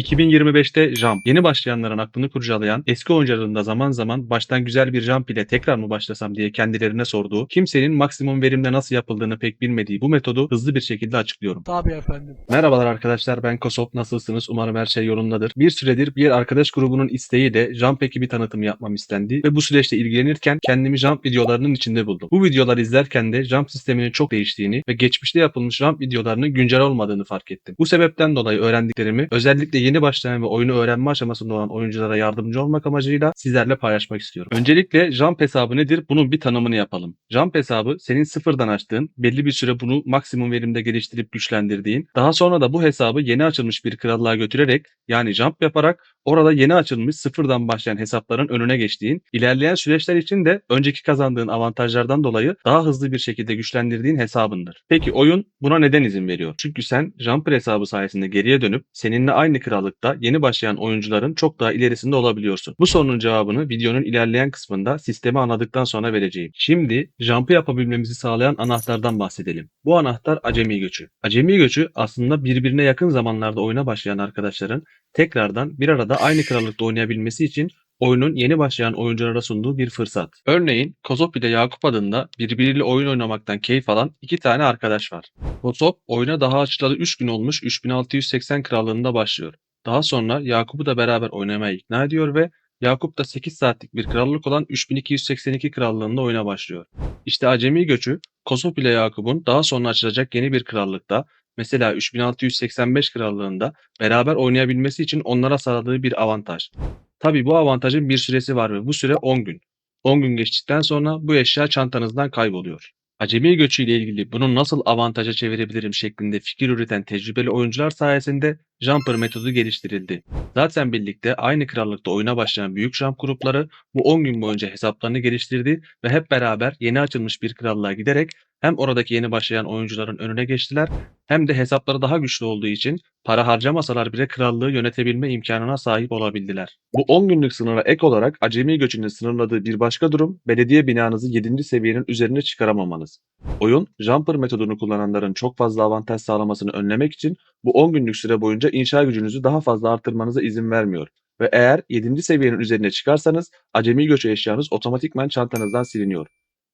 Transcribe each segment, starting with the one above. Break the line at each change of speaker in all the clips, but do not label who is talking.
2025'te Jump yeni başlayanların aklını kurcalayan eski oyuncuların da zaman zaman baştan güzel bir Jump ile tekrar mı başlasam diye kendilerine sorduğu kimsenin maksimum verimle nasıl yapıldığını pek bilmediği bu metodu hızlı bir şekilde açıklıyorum.
Tabii efendim.
Merhabalar arkadaşlar ben Kosop nasılsınız umarım her şey yolundadır. Bir süredir bir arkadaş grubunun isteği de Jump ekibi tanıtımı yapmam istendi ve bu süreçte ilgilenirken kendimi Jump videolarının içinde buldum. Bu videoları izlerken de Jump sisteminin çok değiştiğini ve geçmişte yapılmış Jump videolarının güncel olmadığını fark ettim. Bu sebepten dolayı öğrendiklerimi özellikle yeni başlayan ve oyunu öğrenme aşamasında olan oyunculara yardımcı olmak amacıyla sizlerle paylaşmak istiyorum. Öncelikle Jump hesabı nedir? Bunun bir tanımını yapalım. Jump hesabı senin sıfırdan açtığın, belli bir süre bunu maksimum verimde geliştirip güçlendirdiğin, daha sonra da bu hesabı yeni açılmış bir krallığa götürerek yani jump yaparak orada yeni açılmış sıfırdan başlayan hesapların önüne geçtiğin, ilerleyen süreçler için de önceki kazandığın avantajlardan dolayı daha hızlı bir şekilde güçlendirdiğin hesabındır. Peki oyun buna neden izin veriyor? Çünkü sen Jumper hesabı sayesinde geriye dönüp seninle aynı krallıkta yeni başlayan oyuncuların çok daha ilerisinde olabiliyorsun. Bu sorunun cevabını videonun ilerleyen kısmında sistemi anladıktan sonra vereceğim. Şimdi Jump'ı yapabilmemizi sağlayan anahtardan bahsedelim. Bu anahtar acemi göçü. Acemi göçü aslında birbirine yakın zamanlarda oyuna başlayan arkadaşların tekrardan bir arada aynı krallıkta oynayabilmesi için oyunun yeni başlayan oyunculara sunduğu bir fırsat. Örneğin Kozop ile Yakup adında birbiriyle oyun oynamaktan keyif alan iki tane arkadaş var. Kozop oyuna daha açılalı 3 gün olmuş 3680 krallığında başlıyor. Daha sonra Yakup'u da beraber oynamaya ikna ediyor ve Yakup da 8 saatlik bir krallık olan 3282 krallığında oyuna başlıyor. İşte acemi göçü Kozop ile Yakup'un daha sonra açılacak yeni bir krallıkta mesela 3685 krallığında beraber oynayabilmesi için onlara sağladığı bir avantaj. Tabi bu avantajın bir süresi var ve bu süre 10 gün. 10 gün geçtikten sonra bu eşya çantanızdan kayboluyor. Acemi göçüyle ilgili bunu nasıl avantaja çevirebilirim şeklinde fikir üreten tecrübeli oyuncular sayesinde Jumper metodu geliştirildi. Zaten birlikte aynı krallıkta oyuna başlayan büyük jump grupları bu 10 gün boyunca hesaplarını geliştirdi ve hep beraber yeni açılmış bir krallığa giderek hem oradaki yeni başlayan oyuncuların önüne geçtiler hem de hesapları daha güçlü olduğu için para harcamasalar bile krallığı yönetebilme imkanına sahip olabildiler. Bu 10 günlük sınıra ek olarak acemi göçünün sınırladığı bir başka durum belediye binanızı 7. seviyenin üzerine çıkaramamanız. Oyun, Jumper metodunu kullananların çok fazla avantaj sağlamasını önlemek için bu 10 günlük süre boyunca inşa gücünüzü daha fazla artırmanıza izin vermiyor. Ve eğer 7. seviyenin üzerine çıkarsanız acemi göçü eşyanız otomatikman çantanızdan siliniyor.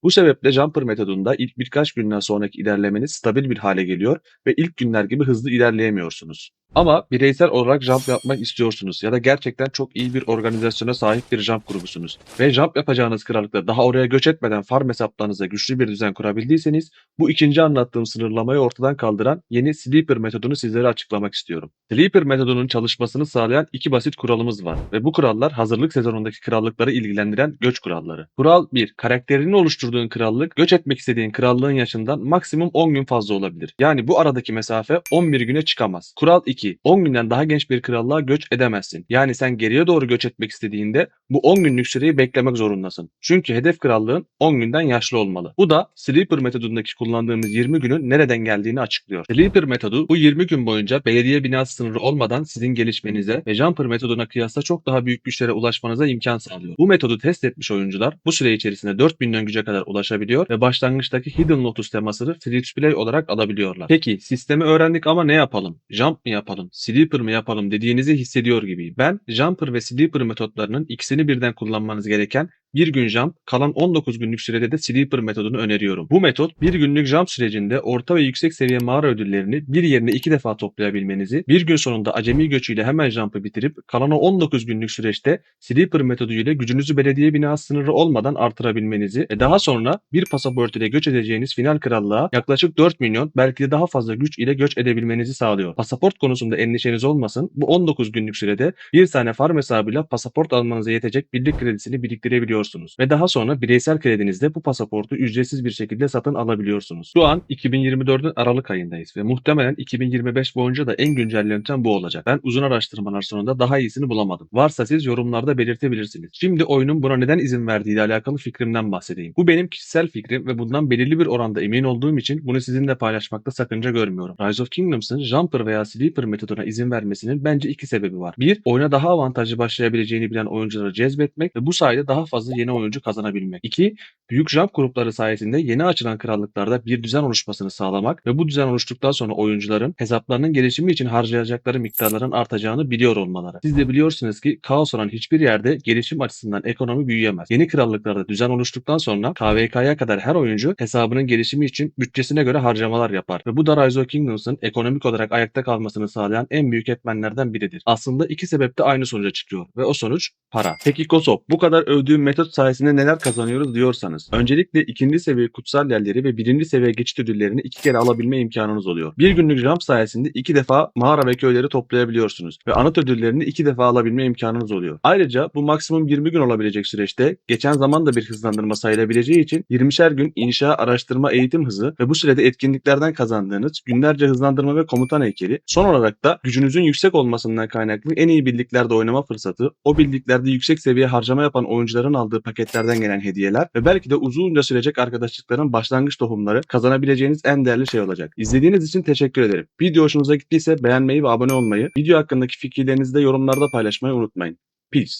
Bu sebeple Jumper metodunda ilk birkaç günden sonraki ilerlemeniz stabil bir hale geliyor ve ilk günler gibi hızlı ilerleyemiyorsunuz. Ama bireysel olarak jump yapmak istiyorsunuz ya da gerçekten çok iyi bir organizasyona sahip bir jump grubusunuz ve jump yapacağınız krallıkta daha oraya göç etmeden farm hesaplarınıza güçlü bir düzen kurabildiyseniz bu ikinci anlattığım sınırlamayı ortadan kaldıran yeni Sleeper metodunu sizlere açıklamak istiyorum. Sleeper metodunun çalışmasını sağlayan iki basit kuralımız var ve bu kurallar hazırlık sezonundaki krallıkları ilgilendiren göç kuralları. Kural 1. Karakterini oluşturduğun krallık göç etmek istediğin krallığın yaşından maksimum 10 gün fazla olabilir. Yani bu aradaki mesafe 11 güne çıkamaz. Kural 2. 10 günden daha genç bir krallığa göç edemezsin. Yani sen geriye doğru göç etmek istediğinde bu 10 günlük süreyi beklemek zorundasın. Çünkü hedef krallığın 10 günden yaşlı olmalı. Bu da Sleeper metodundaki kullandığımız 20 günün nereden geldiğini açıklıyor. Sleeper metodu bu 20 gün boyunca belediye binası sınırı olmadan sizin gelişmenize ve Jumper metoduna kıyasla çok daha büyük güçlere ulaşmanıza imkan sağlıyor. Bu metodu test etmiş oyuncular bu süre içerisinde 4000 döngüce kadar ulaşabiliyor ve başlangıçtaki Hidden Lotus temasını free to play olarak alabiliyorlar. Peki sistemi öğrendik ama ne yapalım? Jump mı yapalım? Sleeper mı yapalım dediğinizi hissediyor gibiyim. Ben Jumper ve Sleeper metotlarının ikisini birden kullanmanız gereken bir gün jump, kalan 19 günlük sürede de sleeper metodunu öneriyorum. Bu metot bir günlük jump sürecinde orta ve yüksek seviye mağara ödüllerini bir yerine iki defa toplayabilmenizi, bir gün sonunda acemi göçüyle hemen jump'ı bitirip kalan o 19 günlük süreçte sleeper metodu ile gücünüzü belediye binası sınırı olmadan artırabilmenizi ve daha sonra bir pasaport ile göç edeceğiniz final krallığa yaklaşık 4 milyon belki de daha fazla güç ile göç edebilmenizi sağlıyor. Pasaport konusunda endişeniz olmasın. Bu 19 günlük sürede bir tane farm hesabıyla pasaport almanıza yetecek birlik kredisini biriktirebiliyorsunuz ve daha sonra bireysel kredinizde bu pasaportu ücretsiz bir şekilde satın alabiliyorsunuz. Şu an 2024'ün Aralık ayındayız ve muhtemelen 2025 boyunca da en güncel yöntem bu olacak. Ben uzun araştırmalar sonunda daha iyisini bulamadım. Varsa siz yorumlarda belirtebilirsiniz. Şimdi oyunun buna neden izin verdiği ile alakalı fikrimden bahsedeyim. Bu benim kişisel fikrim ve bundan belirli bir oranda emin olduğum için bunu sizinle paylaşmakta sakınca görmüyorum. Rise of Kingdoms'ın Jumper veya Sleeper metoduna izin vermesinin bence iki sebebi var. Bir, oyuna daha avantajlı başlayabileceğini bilen oyuncuları cezbetmek ve bu sayede daha fazla fazla yeni oyuncu kazanabilmek. 2. Büyük jump grupları sayesinde yeni açılan krallıklarda bir düzen oluşmasını sağlamak ve bu düzen oluştuktan sonra oyuncuların hesaplarının gelişimi için harcayacakları miktarların artacağını biliyor olmaları. Siz de biliyorsunuz ki kaos olan hiçbir yerde gelişim açısından ekonomi büyüyemez. Yeni krallıklarda düzen oluştuktan sonra KVK'ya kadar her oyuncu hesabının gelişimi için bütçesine göre harcamalar yapar ve bu da Rise of Kingdoms'ın ekonomik olarak ayakta kalmasını sağlayan en büyük etmenlerden biridir. Aslında iki sebep de aynı sonuca çıkıyor ve o sonuç para. Peki Kosop bu kadar övdüğüm metot sayesinde neler kazanıyoruz diyorsanız öncelikle ikinci seviye kutsal yerleri ve birinci seviye geçit ödüllerini iki kere alabilme imkanınız oluyor. Bir günlük jump sayesinde iki defa mağara ve köyleri toplayabiliyorsunuz ve anıt ödüllerini iki defa alabilme imkanınız oluyor. Ayrıca bu maksimum 20 gün olabilecek süreçte geçen zaman da bir hızlandırma sayılabileceği için 20'şer gün inşa, araştırma, eğitim hızı ve bu sürede etkinliklerden kazandığınız günlerce hızlandırma ve komutan heykeli son olarak da gücünüzün yüksek olmasından kaynaklı en iyi birliklerde oynama fırsatı, o birliklerde yüksek seviye harcama yapan oyuncuların aldığı paketlerden gelen hediyeler ve belki de uzunca sürecek arkadaşlıkların başlangıç tohumları kazanabileceğiniz en değerli şey olacak. İzlediğiniz için teşekkür ederim. Video hoşunuza gittiyse beğenmeyi ve abone olmayı, video hakkındaki fikirlerinizi de yorumlarda paylaşmayı unutmayın. Peace.